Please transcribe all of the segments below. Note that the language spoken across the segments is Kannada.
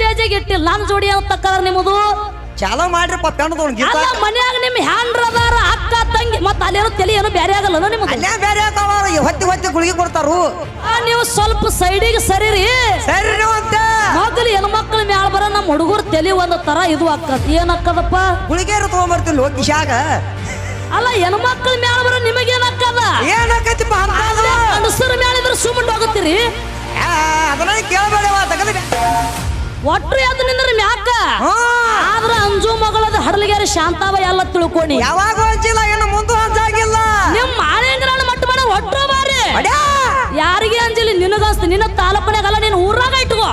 ಸ್ಟೇಜಿಗೆ ಇಟ್ಟಿಲ್ಲ ನನ್ನ ಜೋಡಿ ಅಂತ ತಕ್ಕದ ನಿಮ್ಮದು? ಚಾಲ ಮಾಡ್ರಿಪ್ಪ ಪೆಣ್ಣದವ್ನ ಗೀತ. ಅಲ್ಲ ಮನ್ಯಾಗ ನಿಮ್ ಹ್ಯಾಂಡ್ರದಾರ ಅಕ್ಕ ತಂಗಿ ಮತ್ತ ಅಲ್ಲೇನು ತಲೆ ಏನೋ ಬೇರೆ ಆಗಲ್ಲ ನಿಮ್ಗೆ ಅಲ್ಲೇ ಬೇರೆ ಆತಾವ ಹೊತ್ತಿ ಹೊತ್ತಿ ಗುಳಿಗೆ ಕೊಡ್ತಾರು. ಆ, ನೀವು ಸ್ವಲ್ಪ ಸೈಡಿಗೆ ಸರಿರಿ. ಸರಿ ನೀವು ಅಂತ. ಮೊದಲು ಹೆಣ್ಮಕ್ಳ ಮ್ಯಾಲ ಬರ ನಮ್ಮ ಹುಡುಗರು ತಲೆ ಒಂದ್ ತರ ಇದು ಅಕ್ಕ ಏನ್ ಅಕ್ಕದಪ್ಪ ಗುಳಿಗೆ ತಗೊಂಬರ್ತೀನಿ ಹೋಗಿ ಕಿಶಾಗ ಅಲ್ಲ ಹೆಣ್ಮಕ್ಳ ಮ್ಯಾಲ ಬರ ನಿಮಗೆ ಏನಕ್ಕದ? ಏನಾಕೈತಿಪ್ಪ ಅಂತ ಗಂಡಸರ ಮ್ಯಾಲ ಇದ್ರೆ ಸುಮ್ಮನೆ ಹೋಗುತ್ತೀರಿ? ಅದನ್ನ ಕೇಳಬೇಡವ. ತಗದ ಅದು ನಿನ್ನ ನಿಂದ್ರ ಮ್ಯಾಕ? ಆ ಆದ್ರ ಅಂಜು ಮಗಳದ ಹರಲಿಗೆರೆ ಶಾಂತಾವ ಎಲ್ಲ ತಿಳ್ಕೊಣಿ. ಯಾವಾಗ ಹಂಚಿಲ್ಲ ಏನು ಮುಂದೆ ಹಂಚಾಗಿಲ್ಲ. ನಿಮ್ ಮಾಳೇಂದ್ರನ ಮಟ್ಟ ಮಾಡ ಒಟ್ರು ಬಾರಿ ಅಡ್ಯಾ. ಯಾರಿಗೆ ಅಂಜಲಿ ನಿನಗಸ್ತ ನಿನ್ನ ತಾಲೂಕನಾಗಲ್ಲ ನೀನು ಊರಾಗ ಇಟ್ಕೋ.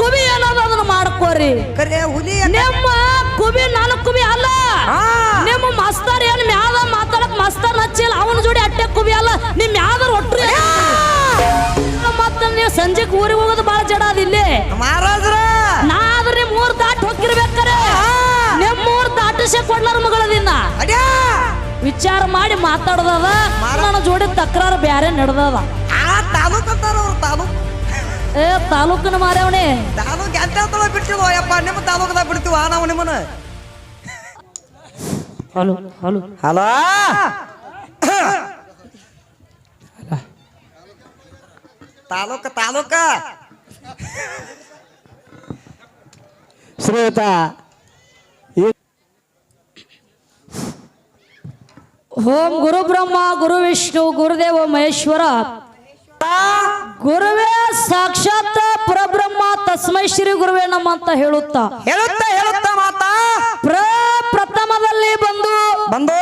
ಕುಬಿ ಏನಾದ್ರು ಅದನ್ನ ಮಾಡ್ಕೋರಿ. ಕರೆ ಹುಲಿ ಮಹಾರಾಜ್ರ! ನಾ ಆದ್ರೆ ನಿಮ್ ಊರ್ ದಾಟ್ ಹೋಗಿರ್ಬೇಕಾರೆ ನಿಮ್ ಊರ್ ದಾಟಿಸಿ ಕೊಡ್ಲಾರ ಮಗಳದಿನ್ನ ಅಡ್ಯಾ! ವಿಚಾರ ಮಾಡಿ ಮಾತಾಡ್ದದ. ನನ್ನ ಜೋಡಿ ತಕ್ರಾರು ಬ್ಯಾರೆ ನಡೆದದ. ಆ ತಾಲೂಕ್ ಅಂತಾರ ಅವ್ರು ತಾಲೂಕ್. ಏ ತಾಲೂಕಿನ ಮಾರ್ಯಾವಣಿ. ತಾಲೂಕ್ ಎಂತ ತಳ ಬಿಟ್ಟಿದ್ವು ಯಪ್ಪ ನಿಮ್ಮ ತಾಲೂಕದಾಗ ಬಿಡ್ತೀವ ನಾವು ನಿಮ್ಮನ್ನ. Hello hello. ಹಲೋ? ತಾಲೂಕ ತಾಲೂಕ. ಶ್ರೀಯುತ ಓಂ ಗುರು ಬ್ರಹ್ಮ ಗುರು ವಿಷ್ಣು ಗುರುದೇವ ಮಹೇಶ್ವರ. ಗುರುವೇ ಸಾಕ್ಷಾತ್ ಪರಬ್ರಹ್ಮ ತಸ್ಮೈ ಶ್ರೀ ಗುರುವೇ ನಮ್ಮ ಅಂತ ಹೇಳುತ್ತಾ. ಹೇಳುತ್ತಾ ಹೇಳುತ್ತಾ ಮಾತಾ? ಪ್ರಪ್ರಥಮದಲ್ಲಿ ಬಂದು ಬಂದು?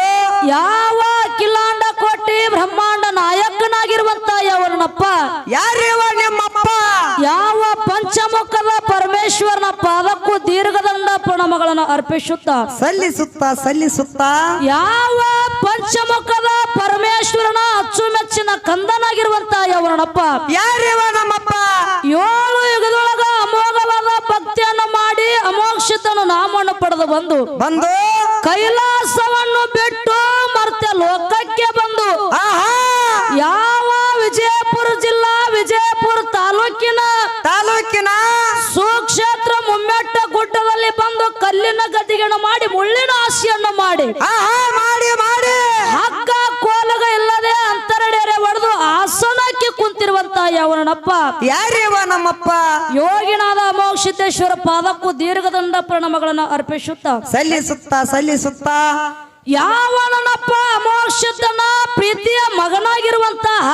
ಯಾವ ಕಿಲ್ಲಾಂಡ ಕೋಟಿ ಬ್ರಹ್ಮಾಂಡ ನಾಯಕನಾಗಿರುವಂತ ಯಾವನಪ್ಪ ಯಾರಿವ ನಿಮ್ಮಪ್ಪ? ಯಾವ ಪಂಚಮುಖದ ದೀರ್ಘದಂಡ ಅರ್ಪಿಸುತ್ತ? ಸಲ್ಲಿಸುತ್ತ ಸಲ್ಲಿಸುತ್ತ. ಯಾವ ಪಂಚಮುಖದ ಪರಮೇಶ್ವರನ ಅಚ್ಚುಮೆಚ್ಚಿನ ಕಂದನಾಗಿರುವಂತ ಯವರನಪ್ಪ ಯಾರಿವ ನಮ್ಮಪ್ಪ? ಏಳು ಯುಗದೊಳಗ ಅಮೋಘವಾದ ಭಕ್ತಿಯನ್ನು ಮಾಡಿ ಅಮೋಕ್ಷಿತನು ನಾಮವನ್ನು ಪಡೆದು ಬಂದು ಬಂದು ಕೈಲಾಸವನ್ನು ಬಿಟ್ಟು ಮರ್ತ ಲೋಕಕ್ಕೆ ಬಂದು ಆಹಾ! ಯಾವ ವಿಜಯಪುರ ಬಂದು ಕಲ್ಲಿನ ಗದ್ದಿಗೆಯನ್ನು ಮಾಡಿ ಮುಳ್ಳಿನ ಆಸೆಯನ್ನು ಮಾಡಿ. ಮಾಡಿ ಮಾಡಿ. ಹಗ್ಗ ಕೋಲಗ ಇಲ್ಲದೆ ಅಂತರಡೆರೆ ಹೊಡೆದು ಆಸನಕ್ಕೆ ಕುಂತಿರುವಂತ ಯಾವನಪ್ಪ ಯಾರಿವ ನಮ್ಮಪ್ಪ? ಯೋಗಿನಾದ ಮೋಕ್ಷಿತೇಶ್ವರ ಪಾದಕ್ಕೂ ದೀರ್ಘದಂಡ ಪ್ರಣಮಗಳನ್ನು ಅರ್ಪಿಸುತ್ತ. ಸಲ್ಲಿಸುತ್ತ ಸಲ್ಲಿಸುತ್ತ. ಯಾವನಪ್ಪ ಅಮೋಕ್ಷತನ ಪ್ರೀತಿಯ ಮಗನಾಗಿರುವಂತಹ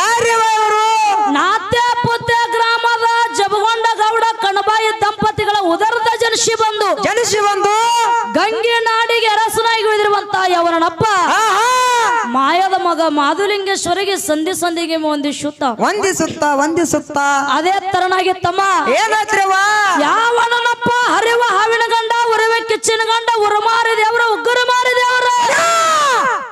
ಯಾರಿವ ಇವರು? ನಾತ್ಯ ಪುತ್ಯ ಗ್ರಾಮದ ಜಬಗೊಂಡ ಗೌಡ ಕಣಬಾಯಿ ದಂಪತಿಗಳ ಉದರದ ಜನಿಸಿ ಬಂದು ಜನಿಸಿ ಬಂದು ಗಂಗೆ ನಾಡಿಗೆ ಅರಸನಾಗಿ ಉಳಿದಿರುವಂತ ಯವನಪ್ಪ ಮಾಯದ ಮಗ ಮಾಧುಲಿಂಗೇಶ್ವರಿಗೆ ಸಂಧಿ ಸಂಧಿಗೆ ವಂದಿಸುತ್ತ. ವಂದಿಸುತ್ತ ವಂದಿಸುತ್ತ. ಅದೇ ತರನಾಗಿ ತಮ್ಮ. ಏನಾದ್ರವ? ಯಾವನಪ್ಪ ಹರಿವ ಹಾವಿನ ಗಂಡ ಉರವೆ ಕಿಚ್ಚಿನ ಗಂಡ ಉರುಮಾರಿ ದೇವರ ಉಗ್ಗುರು ಮಾರಿ ದೇವರ.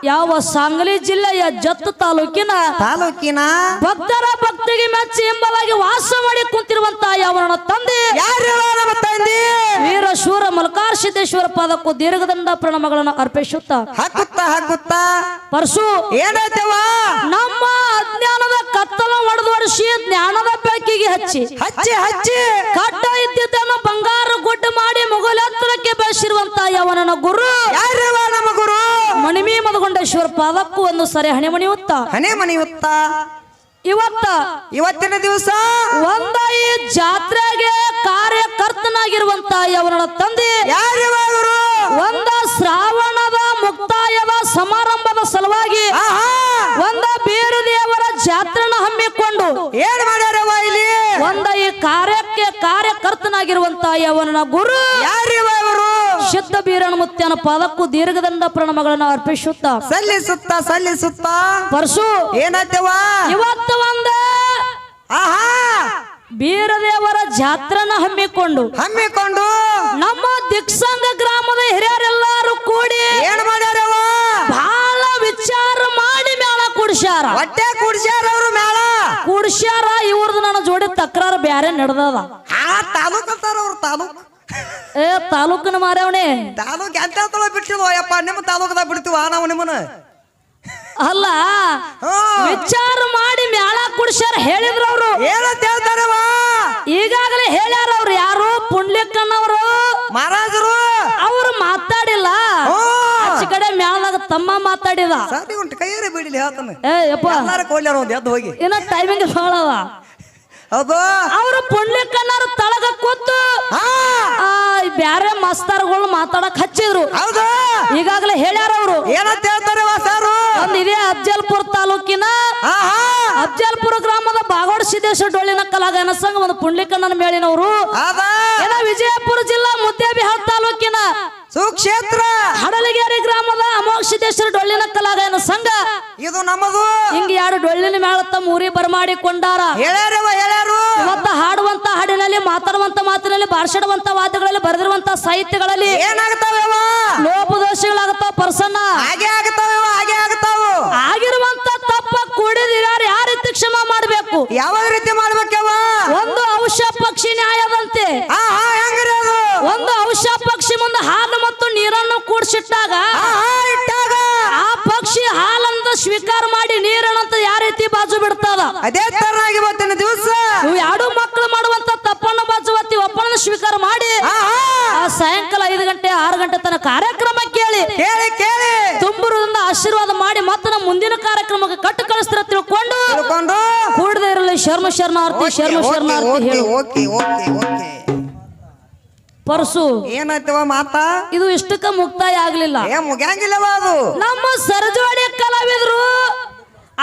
ಯಾವ ಸಾಂಗ್ಲಿ ಜಿಲ್ಲೆಯ ಜತ್ತು ತಾಲೂಕಿನ ತಾಲೂಕಿನ ಭಕ್ತರ ಭಕ್ತಿಗೆ ಮೆಚ್ಚಿ ಎಂಬಲಾಗಿ ವಾಸ ಮಾಡಿ ಕುಂತಿರುವಂತ ಯಾವನ ತಂದೆ. ಯಾರು ನಮ್ಮ ತಂದೆ? ವೀರ ಶೂರ ಮಲ್ಕಾರ್ ಸಿದ್ದೇಶ್ವರ ಪಾದಕ್ಕೂ ದೀರ್ಘದಂಡ ಪ್ರಣಮಗಳನ್ನು ಅರ್ಪಿಸುತ್ತ. ಹಾಕುತ್ತ ಹಾಕುತ್ತ. ಪರಶು ಏನಾಯ್ತವ ನಮ್ಮ ಅಜ್ಞಾನದ ಕತ್ತಲ ಒಡೆದೊಡಿಸಿ ಜ್ಞಾನದ ಬೆಳಕಿಗೆ ಹಚ್ಚಿ. ಹಚ್ಚಿ ಹಚ್ಚಿ. ಕಟ್ಟ ಇದ್ದಿದ್ದನ್ನು ಬಂಗಾರ ಗುಡ್ಡ ಮಾಡಿ ಮುಗುಲೆತ್ತರಕ್ಕೆ ಬೆಳೆಸಿರುವಂತ ಯವನನ ಗುರು. ಯಾರು ನಮ್ಮ ಗುರು? ಮಣಿಮಿ ಮದಗೊಂಡೇಶ್ವರ ಪಾದಕ್ಕೂ ಒಂದು ಸರಿ ಹಣೆ ಮಣಿಯುತ್ತ ಹಣೆ ಮಣಿಯುತ್ತ ಇವತ್ತ ಇವತ್ತಿನ ದಿವಸ ಒಂದ ಈ ಜಾತ್ರೆಗೆ ಕಾರ್ಯಕರ್ತನಾಗಿರುವಂತ ಯವನ ತಂದೆ. ಯಾರಿವರು ಒಂದ ಶ್ರಾವಣದ ಮುಕ್ತಾಯದ ಸಮಾರಂಭದ ಸಲುವಾಗಿ ಆಹಾ. ಒಂದ ಬೇರು ದೇವರ ಜಾತ್ರೆನ ಹಮ್ಮಿಕೊಂಡು ಏನ್ ಮಾಡ್ಯಾರವ ಇಲ್ಲಿ? ಒಂದ ಈ ಕಾರ್ಯಕ್ಕೆ ಕಾರ್ಯಕರ್ತನಾಗಿರುವಂತ ಯವನ ಗುರು. ಯಾರಿವ ಶುದ್ಧ ಬೀರಣ ಮುತ್ಯನ ಪಾದಕ್ಕೂ ದೀರ್ಘದಂಡ ಪ್ರಣಮಗಳನ್ನು ಅರ್ಪಿಸುತ್ತ. ಸಲ್ಲಿಸುತ್ತ ಸಲ್ಲಿಸುತ್ತ. ಪರಶು ಏನಾಯ್ತವ ಇವತ್ತು ಒಂದ ಆಹಾ! ಬೀರದೇವರ ಜಾತ್ರನ ಹಮ್ಮಿಕೊಂಡು ಹಮ್ಮಿಕೊಂಡು ನಮ್ಮ ದಿಕ್ಸಂಗ ಗ್ರಾಮದ ಹಿರಿಯರೆಲ್ಲರೂ ಕೂಡಿ ಏನ್ ಮಾಡ್ಯಾರವ ಬಹಳ ವಿಚಾರ ಮಾಡಿ ಮೇಳ ಕುಡ್ಸ್ಯಾರ. ಹೊಟ್ಟೆ ಕುಡ್ಸ್ಯಾರ ಅವ್ರು ಮೇಳ? ಕುಡ್ಸ್ಯಾರ ಇವ್ರದ್ದು ನನ್ನ ಜೋಡಿ ತಕ್ರಾರ ಬ್ಯಾರೆ ನಡೆದದ. ಆ ತಾಲೂಕ್ ಅಂತಾರ ತಾಲೂಕ್. ಏ ತಾಲೂಕಿನ ಮಾರವಣೆ. ತಾಲೂಕ್ ಎಂತ ತೊಳ ಬಿಟ್ಟಿದ್ವು ಯಪ್ಪ? ನಿಮ್ಮ ತಾಲೂಕದಾಗ ಬಿಡ್ತೀವ ನಾವು ನಿಮ್ಮನ ಅಲ್ಲ. ವಿಚಾರ ಮಾಡಿ ಮ್ಯಾಳ ಕುಡ್ಸ್ಯಾರ ಹೇಳಿದ್ರು ಅವರು. ಏನಂತ ಹೇಳ್ತಾರವ ಈಗಾಗಲೇ ಹೇಳ್ಯಾರ ಅವ್ರು ಯಾರು? ಪುಂಡ್ಲಿಕ್ಕನ್ನವರು ಮಹಾರಾಜರು. ಅವ್ರು ಮಾತಾಡಿಲ್ಲ. ಆಚೆ ಕಡೆ ಮ್ಯಾಳದಾಗ ತಮ್ಮ ಮಾತಾಡಿದ. ಸರಿ ಉಂಟು. ಕೈಯಾರೆ ಬಿಡಿಲಿ ಹೇಳ್ತಾನೆ. ಏ ಯಪ್ಪ. ಎಲ್ಲಾರ ಕೊಡ್ಲಾರ ಒಂದ್ ಎದ್ದು ಹೋಗಿ. ಇನ್ನ ಟೈಮಿಂಗ್ ಬಾಳವ ಹೌದು. ಅವ್ರು ಪುಂಡ್ಲಿಕ್ಕನ್ನರು ತಳಗ ಕೂತು ಆ, ಬ್ಯಾರೆ ಮಾಸ್ತರ್ಗಳು ಮಾತಾಡಕ್ ಹಚ್ಚಿದ್ರು. ಹೌದು. ಈಗಾಗಲೇ ಹೇಳ್ಯಾರ ಅವರು. ಏನಂತ ಹೇಳ್ತಾರೆ ಒಂದ್ ಇದೇ ಅಫ್ಜಲ್ಪುರ ತಾಲೂಕಿನ ಆಹಾ ಅಫ್ಜಲ್ಪುರ ಗ್ರಾಮದ ಬಾಗೋಡ ಸಿದ್ದೇಶ್ವರ ಡೊಳ್ಳಿನ ಕಲಾಗಾಯನ ಸಂಘ ಒಂದು ಪುಂಡ್ಲಿಕಣ್ಣನ ಮೇಳಿನವರು. ಅದ ಏನ ವಿಜಯಪುರ ಜಿಲ್ಲಾ ಮುದ್ದೇಬಿಹಾಳ್ ತಾಲೂಕಿನ ಸುಕ್ಷೇತ್ರ. ಹಡಲಗೇರಿ ಗ್ರಾಮದ ಅಮೋಕ್ಷಿತೇಶ್ವರ ಡೊಳ್ಳಿನ ಕಲಾಗಾಯನ ಸಂಘ. ಇದು ನಮ್ಮದು ಹಿಂಗ ಯಾರು ಡೊಳ್ಳಿನ ಮೇಳ ತಮ್ಮ ಊರಿ ಬರಮಾಡಿಕೊಂಡಾರ. ಹೇಳ್ಯಾರವ ಹೇಳ್ಯಾರು. ಇವತ್ತ ಹಾಡುವಂತ ಹಾಡಿನಲ್ಲಿ ಮಾತಾಡುವಂತ ಮಾತಿನಲ್ಲಿ ಭಾಷಣವಂತ ವಾದ್ಯಗಳಲ್ಲಿ ಬರೆದಿರುವಂತ ಸಾಹಿತ್ಯಗಳಲ್ಲಿ ಏನಾಗ್ತಾವವ? ಲೋಪದೋಷಗಳಾಗತ್ತಾವ ಪ್ರಸನ್ನ. ಹಾಗೆ ಆಗ್ತಾವೆ ಹಾಗೆ ಆಗ್ತಾವ. ಆಗಿರುವಂತ ತಪ್ಪ ಕೂಡಿದಿರಾರು ಯಾವ ರೀತಿ ಕ್ಷಮ ಮಾಡಬೇಕು? ಯಾವ ರೀತಿ ಸ್ವೀಕಾರ ಮಾಡಿ ನೀರಂತ ಯಾವ ರೀತಿ ಬಾಜು ಬಿಡ್ತದ ಅದೇ ತರನಾಗಿ ಇವತ್ತಿನ ದಿವಸ. ಇವು ಎರಡು ಮಕ್ಕಳು ಮಾಡುವಂತ ಬಾಜು ಒತ್ತಿ ಒಪ್ಪನ ಸ್ವೀಕಾರ ಮಾಡಿ ಆ ಸಾಯಂಕಾಲ ಐದು ಗಂಟೆ ಆರು ಗಂಟೆ ತನಕ ಕಾರ್ಯಕ್ರಮ ಕೇಳಿ ಕೇಳಿ ಕೇಳಿ. ತುಂಬುರದಿಂದ ಆಶೀರ್ವಾದ ಮಾಡಿ ಮತ್ತೆ ನಮ್ಮ ಮುಂದಿನ ಕಾರ್ಯಕ್ರಮಕ್ಕೆ ಕಟ್ಟು ಕಳಿಸ್ತಾರ ತಿಳ್ಕೊಂಡು ತಿಳ್ಕೊಂಡು. ಕೂಡದೇ ಇರಲಿ ಶರ್ಮ ಶರಣಾರ್ಥಿ ಶರ್ಮ ಶರಣಾರ್ಥಿ ಹೇಳಿ. Okay okay okay. ಪರಸು. ಏನಾಯ್ತವ ಮಾತಾ? ಇದು ಇಷ್ಟಕ್ಕ ಮುಕ್ತಾಯ ಆಗ್ಲಿಲ್ಲ. ಏ ಮುಗ್ಯಾಂಗಿಲ್ಲವ ಅದು. ನಮ್ಮ ಸರಜೋಡಿ ಕಲಾವಿದ್ರು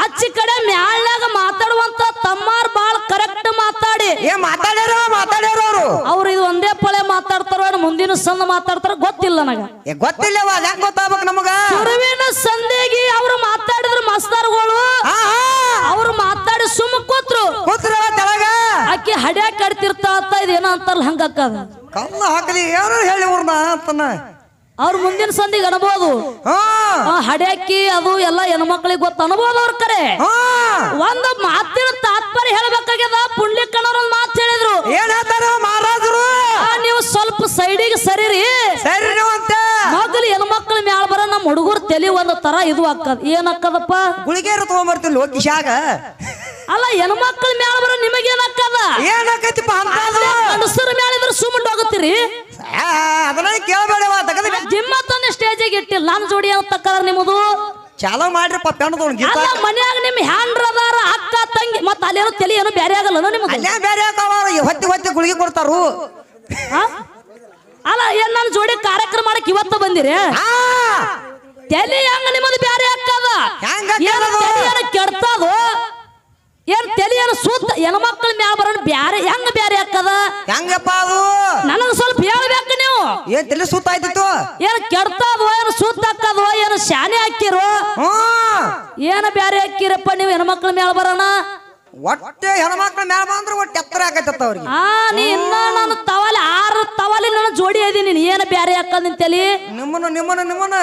ಅಚ್ಚಿ ಕಡೆ ಮ್ಯಾಳ್ನಾಗ ಮಾತಾಡುವಂತ ತಮ್ಮಾರ್ ಬಾಳ್ ಕರೆಕ್ಟ್ ಮಾತಾಡಿ. ಏ ಮಾತಾಡ್ಯಾರ ಮಾತಾಡ್ಯಾರ ಅವರು. ಅವ್ರು ಇದು ಒಂದೇ ಪಳೆ ಮಾತಾಡ್ತಾರೋ ಏನು ಮುಂದಿನ ಸಂದ ಮಾತಾಡ್ತಾರ ಗೊತ್ತಿಲ್ಲ ನನಗೆ. ಏ ಗೊತ್ತಿಲ್ಲವ ಗೊತ್ತಾಗ್ಬೇಕು ನಮಗ? ಸುರುವಿನ ಸಂದೇಗಿ ಅವ್ರು ಮಾತಾಡಿದ್ರು ಮಸ್ತಾರ್ಗಳು. ಅವ್ರು ಮಾತಾಡಿ ಸುಮ್ಮ ಕೂತ್ರು. ಅಕ್ಕಿ ತೆಳಗ. ಆಕಿ ಹಡ್ಯಾಕ್ ಕಡ್ತಿರ್ತಾ ಅಂತ ಇದೇನೋ ಅಂತಾರಲ್ಲ ಹಂಗಕ್ಕದ ಕಲ್ಲ ಹಾಕಲಿ ಯಾರು ಹೇಳಿ ಅವ್ರನ್ನ ಅಂತನ ಅವ್ರ ಮುಂದಿನ ಸಂದಿಗೆ ಅನ್ಬೋದು. ಹಾ. ಆ ಹಡ್ಯಾಕಿ ಅದು ಎಲ್ಲ ಹೆಣ್ಮಕ್ಳಿಗೆ ಗೊತ್ತ ಅನ್ಬೋದು ಅವ್ರ ಕರೆ. ಒಂದು ಮಾತಿನ ತಾತ್ಪರ್ಯ ಹೇಳ್ಬೇಕಾಗ್ಯದ? ಪುಂಡ್ಲಿಕ್ಕಣ್ಣವ್ರ ಒಂದು ಮಾತು ಹೇಳಿದ್ರು. ಏನ್ ಹೇಳ್ತಾರ ಮಹಾರಾಜರು? ಆ, ನೀವು ಸ್ವಲ್ಪ ಸೈಡಿಗೆ ಸರಿರಿ. ಸರಿ ನೀವು ಅಂತ. ಮಗಲು ಹೆಣ್ಮಕ್ಳ ಮ್ಯಾಲ ಬರ ನಮ್ಮ ಹುಡುಗರು ತಲೆ ಒಂದು ತರ ಇದು ಅಕ್ಕದ ಏನ್ ಅಕ್ಕದಪ್ಪ ಗುಳಿಗೆರು ತಗೊಂಬರ್ತಿಲ್ಲ ಲೋಕಿಶಾಗ. ಅಲ್ಲ ಹೆಣ್ಮಕ್ಳ ಮ್ಯಾಲ ಬರ ನಿಮಗೇನಕ್ಕದ ಏನಾಕೈತಿಪ್ಪ ಅಂತದು ಗಂಡಸರ ಮ್ಯಾಲ ಇದ್ರೆ ಸುಮ್ಮನೆ ಹೋಗುತ್ತೀರಿ? ಅದನ್ನ ಕೇಳಬೇಡವ ತಗದ ಜಿಮ್ಮ ತಂದೆ ಸ್ಟೇಜಿಗೆ ಇಟ್ಟಿಲ್ಲ ನನ್ನ ಜೋಡಿ ಅಂತ ತಕ್ಕದ ನಿಮ್ಮದು? ಚಾಲೋ ಮಾಡ್ರಿಪ್ಪ ಪೆಣ್ಣದವ್ನು ಗೀತ ಅಲ್ಲ ಮನ್ಯಾಗ ನಿಮ್ಮ ಹ್ಯಾಂಡ್ರ ಅದಾರ ಅಕ್ಕ ತಂಗಿ ಮತ್ತ ಅಲ್ಲೇನೋ ತಲೆ ಏನೋ ಬೇರೆ ಆಗಲ್ಲ ನಿಮ್ಗೆ ಅಲ್ಲೇ ಬೇರೆ ಹಾಕವ ಹೊತ್ತಿ ಹೊತ್ತಿ ಗುಳಿಗೆ ಕೊಡ್ತಾರು? ಅಲ್ಲ ಏನ್ ನನ್ನ ಜೋಡಿ ಕಾರ್ಯಕ್ರಮ ಮಾಡಕ್ ಇವತ್ತು ಬಂದಿರಿ? ತಲೆ ಹೆಂಗ ನಿಮ್ಮದು ಬೇರೆ? ತಲೆ ಏನ್ ಕೆಡ್ತದು? ಏನ್ ತಲೆ ಏನು ಸುತ್ತ ಹೆಣ್ಮಕ್ಳ ಮ್ಯಾಲ ಬರೋಣ ಬ್ಯಾರೆ ಹೆಂಗ ಬ್ಯಾರೆ ಅಕ್ಕದ ಹೆಂಗಪ್ಪ ಅದು? ನನಗ ಸ್ವಲ್ಪ ಹೇಳ್ಬೇಕು ನೀವು. ಏನ್ ತಲೆ ಸುತ್ತಾಯ್ತಿತ್ತು ಏನ್ ಕೆಡ್ತದೋ ಏನ್ ಸುತ್ತ ಹಾಕದೋ ಏನ್ ಶಾನೆ ಹಾಕಿರೋ? ಏನ ಬ್ಯಾರೆ ಹಾಕಿರಪ್ಪ ನೀವು ಹೆಣ್ಮಕ್ಳ ಮ್ಯಾಲ ಬರೋಣ? ಒಟ್ಟೆ ಹೆಣ್ಮಕ್ಳ ಮ್ಯಾಲ ಬಂದ್ರೆ ಒಟ್ಟು ಎತ್ತರ ಆಗತ್ತ ಅವ್ರಿಗೆ. ಆ ನೀ ಇನ್ನ ನಾನು ತವಲೆ ಆರು ತವಲೆ ನನ್ನ ಜೋಡಿ ಇದೀನಿ. ನೀನ್ ಏನ ಬ್ಯಾರೆ ಹಾಕದ್ ನಿನ್ ತಲಿ? ನಿಮ್ಮನ್ನ ನಿಮ್ಮನ ನಿಮ್ಮನ್ನ.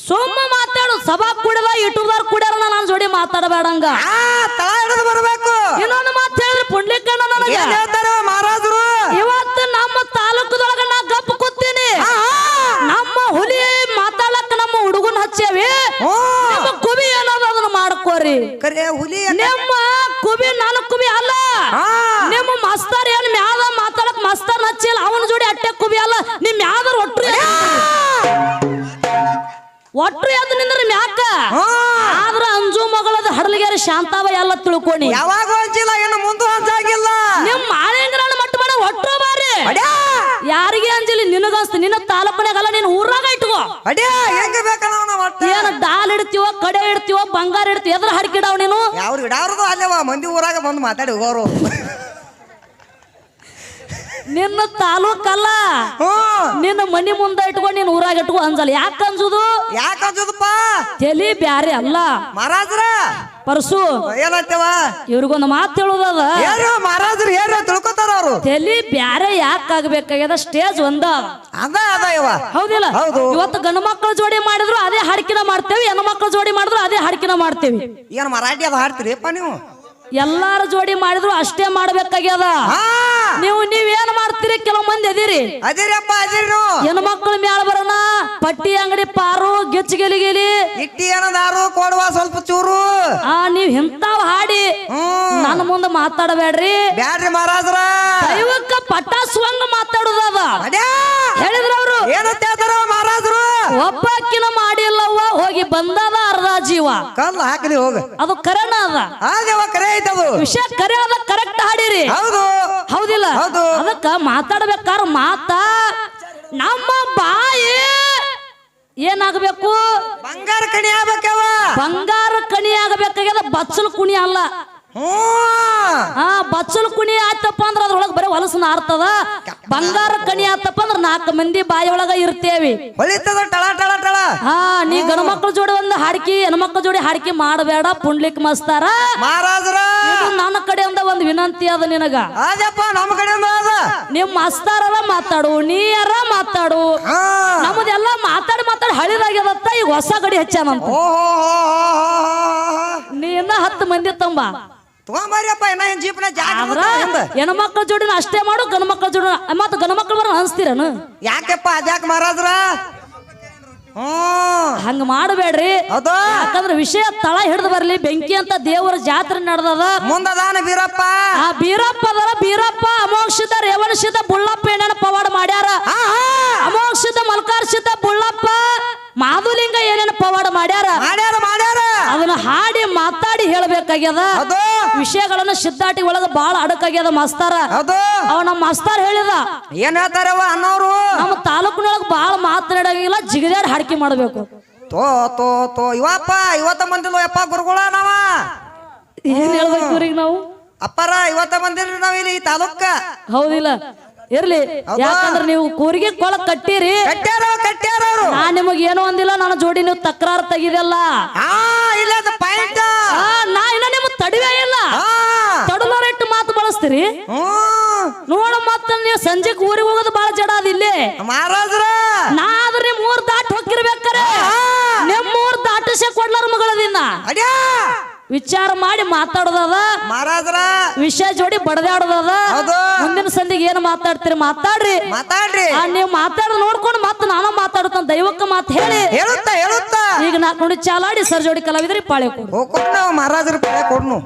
ಸುಮ್ಮ ಮಾತಾಡು. ಸಭಾ ಕುಡಿದ ಯೂಟ್ಯೂಬರ್ ಕುಡ್ಯಾರ ನಾನು ಜೋಡಿ ಮಾತಾಡಬೇಡಂಗ. ಆ ತಳ ಹಿಡಿದು ಬರ್ಬೇಕು. ಇನ್ನೊಂದು ಮಾತು ಹೇಳಿದ್ರೆ ಪುಂಡ್ಲಿಕ್ಕಣ್ಣ ನನಗೆ? ಏನ್ ಹೇಳ್ತಾರ ಮಹಾರಾಜರು? ಇವತ್ತು ನಮ್ಮ ತಾಲೂಕದೊಳಗ ನಾ ಗಪ್ ಕೂತೀನಿ. ನಮ್ಮ ಹುಲಿ ಮಾತಾಡಕ್ ನಮ್ಮ ಹುಡುಗನ ಹಚ್ಚೇವಿ. ನಿಮ್ಮ ಕುಬಿ ಏನದ ಅದನ್ನ ಮಾಡ್ಕೋರಿ. ಕರೆ ಹುಲಿ ನಿಮ್ಮ ಕುಬಿ ನಾನು ಒಟ್ರು ಅದು ನಿನ್ನ ಮ್ಯಾಕ? ಆದ್ರೆ ಅಂಜು ಮಗಳದ ಹಡಲಿಗೆರ ಶಾಂತಾವ ಎಲ್ಲ ತಿಳ್ಕೊಂಡಿ ಯಾವಾಗ ಹಂಚಿಲ್ಲ ಏನು ಮುಂದೆ ಹಂಚಾಗಿಲ್ಲ. ನಿಮ್ ಮಾಳಿಂಗ್ರಣ್ಣ ಮಟ್ಟ ಮಾಡ ಒಟ್ರು ಬಾರಿ ಅಡ್ಯಾ. ಯಾರಿಗೆ ಅಂಜಲಿ ನಿನಗಸ್ತ ನಿನ್ನ ತಾಲೂಕನಾಗಲ್ಲ ನೀನು ಊರಾಗ ಇಟ್ಕೋ. ಅಡ್ಯಾ ಹೆಂಗ ಬೇಕಲ್ಲ ಏನ ದಾಲ್ ಇಡ್ತೀವೋ ಕಡೆ ಇಡ್ತೀವೋ ಬಂಗಾರ ಇಡ್ತೀವೋ ಎದ್ರ ಹಡ್ಕಿಡವ್ ನೀನು? ಯಾವ್ರು ಇಡಾರದು ಅಲ್ಲೇವ ಮಂದಿ ಊರಾಗ ಬಂದು ಮಾತಾಡಿ ಹೋಗೋರು. ನಿನ್ನ ತಾಲೂಕಲ್ಲ ನಿನ್ನ ಮನಿ ಮುಂದೆ ಇಟ್ಕೊಂಡು ನಿನ್ನ ಊರಾಗ ಇಟ್ಕೊ ಅಂಜಲ್ಲ. ಯಾಕೆ ಅಂಜುದು? ಯಾಕ ಅಂಜುದಪ್ಪ? ತಲಿ ಬ್ಯಾರೆ ಅಲ್ಲ. ಮಹಾರಾಜ್ರ. ಪರಸು. ಏನಂತೇವ? ಇವ್ರಿಗೊಂದು ಮಾತು ಹೇಳುದದ ಮಹಾರಾಜ್ರು ಏರು ತಿಳ್ಕೊತಾರ ಅವರು. ತಲಿ ಬ್ಯಾರೆ ಯಾಕೆ ಆಗ್ಬೇಕಾಗ್ಯದ? ಸ್ಟೇಜ್ ಒಂದ ಅದ. ಅದ ಇವ. ಹೌದಿಲ್ಲ? ಹೌದು. ಇವತ್ತು ಗಂಡು ಮಕ್ಕಳ ಜೋಡಿ ಮಾಡಿದ್ರು ಅದೇ ಹಾಡ್ಕಿನ ಮಾಡ್ತೇವೆ. ಹೆಣ್ಣು ಮಕ್ಕಳ ಜೋಡಿ ಮಾಡಿದ್ರು ಅದೇ ಹಾಡ್ಕಿನ ಮಾಡ್ತೇವೆ. ಏನ್ ಮರಾಠಿ ಅದ ಹಾಡ್ತೀರಿಪ್ಪ ನೀವು? ಎಲ್ಲಾರ ಜೋಡಿ ಮಾಡಿದ್ರು ಅಷ್ಟೇ ಮಾಡ್ಬೇಕಾಗ್ಯದ. ನೀವು ನೀವೇನ್ ಮಾಡ್ತೀರಿ ಕೆಲವು ಮಂದಿ ಅದಿರಿ. ಅದಿರಪ್ಪ ಅದಿರಿ ಹೆಣ್ಮಕ್ಳ ಮ್ಯಾಲ ಬರೋಣ ಪಟ್ಟಿ ಅಂಗಡಿ ಪಾರು ಗೆಚ್ಚ ಗೆಲಿ ಗಿಲಿ. ಇಟ್ಟಿ ಏನದಾರು ಕೊಡುವ ಸ್ವಲ್ಪ ಚೂರು. ಆ ನೀವ್ ಇಂತಾವ್ ಹಾಡಿ. ನನ್ನ ಮುಂದೆ ಮಾತಾಡಬೇಡ್ರಿ. ಬ್ಯಾಡ್ರಿ ಮಹಾರಾಜ್ರ. ದೈವಕ್ಕ ಪಟಾಸುವಂಗ ಮಾತಾಡುದ ಅಡ್ಯಾ. ಹೇಳಿದ್ರ ಅವರು ಏನಂತ ಹೇಳ್ತಾರ ಮಹಾರಾಜರು. ಒಬ್ಬಾಕಿನ ಮಾಡಿಲ್ಲ ಜೀವ ಕಲ್ಲು ಹಾಕಲಿ ಹೋಗ. ಅದು ಕರೆನ ಅದ. ಅದೇವ ಕರೆ ಐತದು ವಿಷಯ ಕರೆ ಅದ ಕರೆಕ್ಟ್ ಹಾಡಿರಿ. ಹೌದು. ಹೌದಿಲ್ಲ? ಹೌದು. ಅದಕ್ಕ ಮಾತಾಡ್ಬೇಕಾರ ಮಾತ. ನಮ್ಮ ಬಾಯಿ ಏನಾಗಬೇಕು? ಬಂಗಾರ ಕಣಿ ಆಗ್ಬೇಕವ. ಬಂಗಾರ ಕಣಿ ಆಗಬೇಕಾಗ್ಯದ ಬಚ್ಚಲು ಕುಣಿ ಅಲ್ಲ. ಆ ಬಚ್ಚಲು ಕುಣಿ ಆಯ್ತಪ್ಪ ಅಂದ್ರ ಅದ್ರೊಳಗೆ ಬರೀ ಹೊಲಸು ನಾರ್ತದ ಬಂಗಾರ ಕಣಿ ಆತಪ್ಪ ಅಂದ್ರ ನಾಲ್ಕು ಮಂದಿ ಬಾಯಿ ಒಳಗ ಇರ್ತೇವಿ. ಹೊಳಿತದ ಟಳ ಟಳ ಟಳ. ಹಾ ನೀ ಗಂಡು ಮಕ್ಳ ಜೋಡಿ ಒಂದು ಹಾಡ್ಕಿ ಹೆಣ್ಮಕ್ಳ ಜೋಡಿ ಹಾಡ್ಕಿ ಮಾಡಬೇಡ ಪುಂಡ್ಲಿಕ್ ಮಸ್ತಾರ. ಮಹಾರಾಜರ. ಇದು ನನ್ನ ಕಡೆಯಿಂದ ಒಂದು ವಿನಂತಿ ಅದ ನಿನಗ. ಅದಪ್ಪ ನಮ್ಮ ಕಡೆಯಿಂದ ಅದ ನಿಮ್ ಮಸ್ತಾರರ ಮಾತಾಡು ನೀಯರ ಮಾತಾಡು. ಹಾ. ನಮ್ಮದೆಲ್ಲ ಮಾತಾಡಿ ಮಾತಾಡಿ ಹಳಿದಾಗ್ಯದತ್ತ ಈಗ ಹೊಸ ಗಡಿ ಹೆಚ್ಚಾನಂತ ನೀ ಇನ್ನ ಹತ್ತು ಮಂದಿ ತಂಬ. ಏನ್ ಜೀಪ್ನ ಜಾಗ. ಹೆಣ್ಮಕ್ಳ ಜೋಡಿನ ಅಷ್ಟೇ ಮಾಡು ಗಂಡು ಮಕ್ಳ ಜೋಡಿ ಮತ್ತೆ ಗಂಡು ಮಕ್ಳು ಬರ ಅನ್ಸ್ತೀರನು ಯಾಕೆಪ್ಪ ಅದ್ಯಾಕೆ ಮಹಾರಾಜ್ರ ಹಂಗ ಮಾಡಬೇಡ್ರಿ. ಯಾಕಂದ್ರೆ ಯಾಕಂದ್ರ ವಿಷಯ ತಳ ಹಿಡಿದು ಬರ್ಲಿ ಬೆಂಕಿ ಅಂತ ದೇವರ ಜಾತ್ರೆ ನಡೆದದ. ಮುಂದದಾನ ಬೀರಪ್ಪ. ಆ ಬೀರಪ್ಪ ಅದರ ಬೀರಪ್ಪ ಅಮೋಕ್ಷಿತ ರೇವಣಸಿದ ಬುಳ್ಳಪ್ಪ ಏನೇನ ಹೌದು. ವಿಷಯಗಳನ್ನ ಸಿದ್ಧಾಟಿ ಒಳಗ ಬಹಳ ಅಡಕಾಗ್ಯದ ಮಾಸ್ತಾರ. ಅವ ನಮ್ಮ ಮಾಸ್ತಾರ್ ಹೇಳಿದ. ಏನ್ ಹೇಳ್ತಾರವ ಅನ್ನೋರು? ನಮ್ಮ ತಾಲೂಕಿನೊಳಗ ಬಹಳ ಮಾತನಾಡಂಗಿಲ್ಲ ಜಿಗದಾಡಿ ಹಾಡಿಕೆ ಮಾಡ್ಬೇಕು. ತೋ ತೋ ತೋ. ಇವಪ್ಪ ಇವತ್ತ ಬಂದಿಲ್ಲ ಯಪ್ಪ ಗುರುಗಳ ನಾವ. ಏನ್ ಹೇಳ್ಬೇಕು ಇವ್ರಿಗೆ ನಾವು? ಅಪ್ಪರ ಇವತ್ತ ಬಂದಿಲ್ರಿ ನಾವ್ ಇಲ್ಲಿ ಈ ತಾಲೂಕ. ಹೌದಿಲ್ಲ. ಇರ್ಲಿ. ಯಾಕಂದ್ರೆ ನೀವು ಕೂರಿಗೆ ಕೊಳ ಕಟ್ಟಿರಿ. ಕಟ್ಟ್ಯಾರ ಕಟ್ಟ್ಯಾರ ಅವ್ರು ನಾ ನಿಮಗ್ ಏನೋ ಅಂದಿಲ್ಲ ನನ್ನ ಜೋಡಿ ನೀವು ತಕರಾರು ತೆಗಿದಲ್ಲ. ಆ ಇಲ್ಲ ಪಾಯಿಂಟ್. ನಾ ತಡಿವೇ ಇಲ್ಲ. ಹಾ. ತಡಲೋರೆಟ್ಟು ಮಾತು ಬಳಸ್ತೀರಿ? ನೋಡ ಮತ್ತ ನೀವು ಸಂಜೆಗ್ ಊರಿಗೆ ಹೋಗೋದು ಬಹಳ ಜಡ ಅದ ಇಲ್ಲಿ. ಮಹಾರಾಜ್ರ. ನಾ ಆದ್ರೆ ನಿಮ್ ಊರ್ ದಾಟ್ ಹೋಗಿರ್ಬೇಕಾರೆ. ನಿಮ್ ಊರ್ ದಾಟಿಸೆ ಕೊಡ್ಲಾರ ಮಗಳದಿನ್ನ. ಅಡ್ಯಾ. ವಿಚಾರ ಮಾಡಿ ಮಾತಾಡೋದದ? ಮಹಾರಾಜರ. ವಿಷಯ ಜೋಡಿ ಬಡದಾಡೋದದ? ಹೌದು. ಮುಂದಿನ ಸಂದಿಗೆ ಏನ್ ಮಾತಾಡ್ತೀರಿ? ಮಾತಾಡ್ರಿ. ಮಾತಾಡ್ರಿ. ಆ ನೀವು ಮಾತಾಡ ನೋಡ್ಕೊಂಡು ಮತ್ತೆ ನಾನು ಮಾತಾಡುತ್ತ ದೈವಕ್ಕ ಮಾತು ಹೇಳಿ. ಹೇಳುತ್ತ ಹೇಳುತ್ತ. ಈಗ ನಾಲ್ಕು ನೋಡಿ ಚಾಲಾಡಿ ಸರ್ ಜೋಡಿ ಕಲಾವಿದ್ರಿ ಪಾಳೆ ಕೊಡು ಮಹಾರಾಜರು ಕೊಡ್ ನಾವು ಮಹಾರಾಜರ ಪಡೆ ಕೊಡ್ನು.